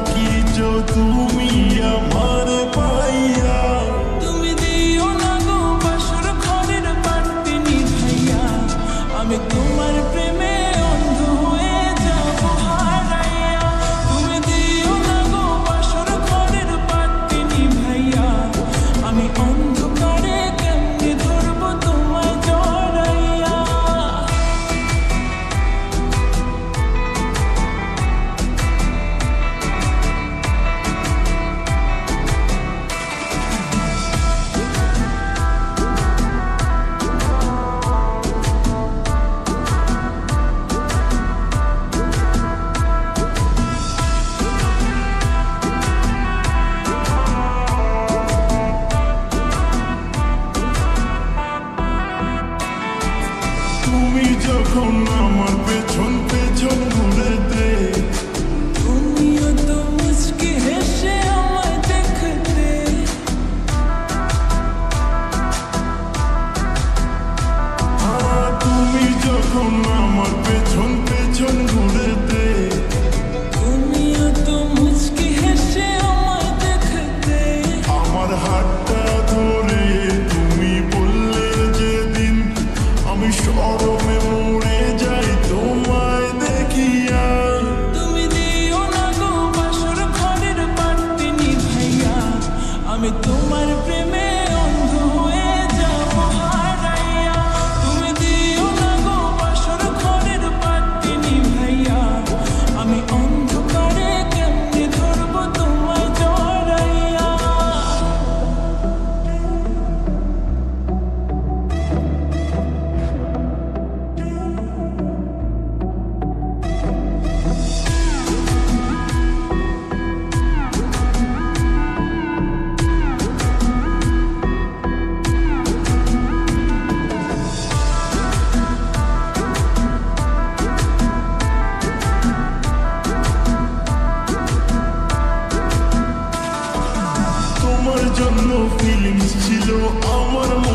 থাকিছ তুমি আমার তুমি যখন আমার পেছন পেছন don't know feelings. She's the one I wanna.